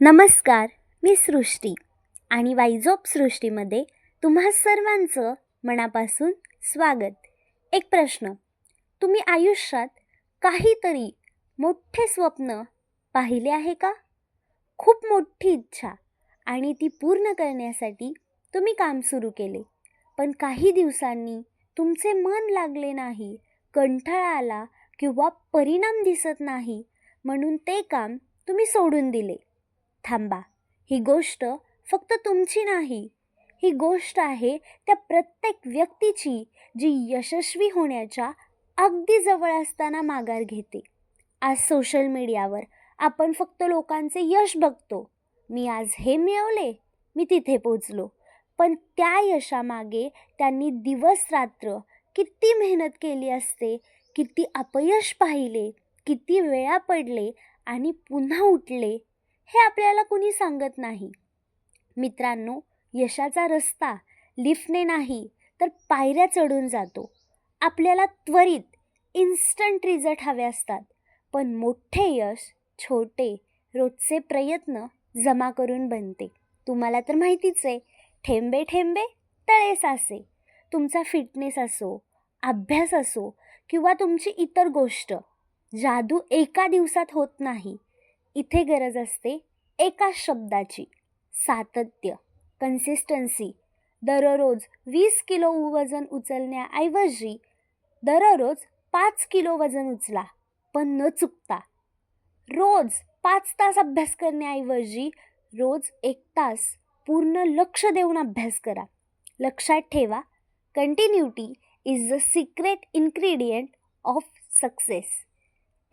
नमस्कार मी सृष्टी आणि वाईजॉब सृष्टीमध्ये तुम्हा सर्वांचं मनापासून स्वागत. एक प्रश्न तुम्ही आयुष्यात काहीतरी मोठे स्वप्न पाहिले आहे का? खूप मोठी इच्छा आणि ती पूर्ण करण्यासाठी तुम्ही काम सुरू केले पण काही दिवसांनी तुमचे मन लागले नाही कंठाळा आला किंवा परिणाम दिसत नाही म्हणून ते काम तुम्ही सोडून दिले. थांबा. ही गोष्ट फक्त तुमची नाही. ही गोष्ट आहे त्या प्रत्येक व्यक्तीची जी यशस्वी होण्याच्या अगदी जवळ असताना माघार घेते. आज सोशल मीडियावर आपण फक्त लोकांचे यश बघतो. मी आज हे मिळवले मी तिथे पोचलो. पण त्या यशामागे त्यांनी दिवस रात्र किती मेहनत केली असते किती अपयश पाहिले किती वेळा पडले आणि पुन्हा उठले हे आपल्याला कुणी सांगत नाही. मित्रांनो यशाचा रस्ता लिफ्टने नाही तर पायऱ्या चढून जातो. आपल्याला त्वरित इन्स्टंट रिझल्ट हवे असतात. पण मोठे यश छोटे रोजचे प्रयत्न जमा करून बनते. तुम्हाला तर माहितीच आहे ठेंबे ठेंबे तळे सासे तुमचा फिटनेस असो अभ्यास असो किंवा तुमची इतर गोष्ट जादू एका दिवसात होत नाही. इथे गरज असते एका शब्दाची. सातत्य कन्सिस्टन्सी दररोज वीस किलो वजन उचलण्याऐवजी दररोज पाच किलो वजन उचला पण न चुकता. रोज पाच तास अभ्यास करण्याऐवजी रोज एक तास पूर्ण लक्ष देऊन अभ्यास करा. लक्षात ठेवा continuity is the secret ingredient of success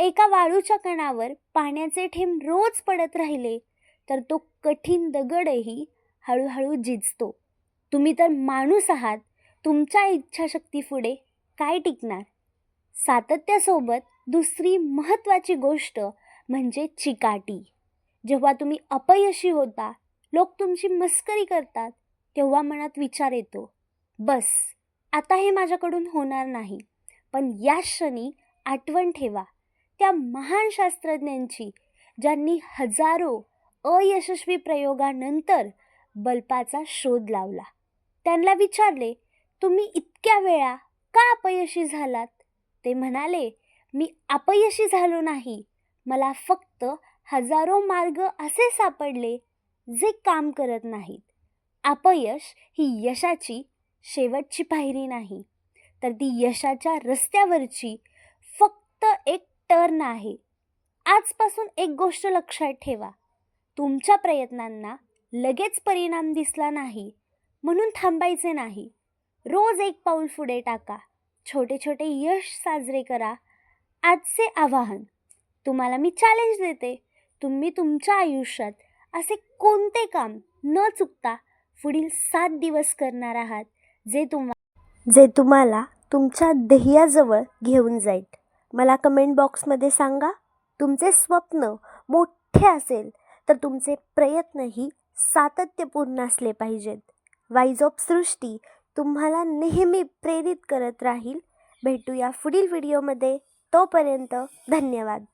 एका वाळूच्या कणावर पाण्याचे ठेंब रोज पडत राहिले तर तो कठीण दगडही हळूहळू झिजतो तुम्ही तर माणूस आहात तुमच्या इच्छाशक्तीपुढे काय टिकणार? सातत्यासोबत दुसरी महत्त्वाची गोष्ट म्हणजे चिकाटी. जेव्हा तुम्ही अपयशी होता लोक तुमची मस्करी करतात तेव्हा मनात विचार येतो बस आता हे माझ्याकडून होणार नाही पण या क्षणी आठवण ठेवा त्या महान शास्त्रज्ञांची ज्यांनी हजारो अयशस्वी प्रयोगानंतर बल्बाचा शोध लावला. त्यांना विचारले तुम्ही इतक्या वेळा का अपयशी झालात? ते म्हणाले मी अपयशी झालो नाही. मला फक्त हजारो मार्ग असे सापडले जे काम करत नाहीत. अपयश ही यशाची शेवटची पायरी नाही. तर ती यशाच्या रस्त्यावरची फक्त एक टर्न आहे आजपासून एक गोष्ट लक्षात ठेवा. तुमच्या प्रयत्नांना लगेच परिणाम दिसला नाही म्हणून थांबायचे नाही. रोज एक पाऊल पुढे टाका. छोटे छोटे यश साजरे करा. आजचे आवाहन. तुम्हाला मी चॅलेंज देते. तुम्ही तुमच्या आयुष्यात असे कोणते काम न चुकता पुढील सात दिवस करणार आहात जे तुम्हा जे तुम्हाला तुमच्या ध्येयाजवळ घेऊन जाईल. मला कमेंट बॉक्समध्ये सांगा. तुमचे स्वप्न मोठे असेल तर तुमचे प्रयत्नही सातत्यपूर्ण असले पाहिजेत. वाईज ऑफ सृष्टी तुम्हाला नेहमी प्रेरित करत राहील. भेटूया पुढील व्हिडिओमध्ये तोपर्यंत धन्यवाद.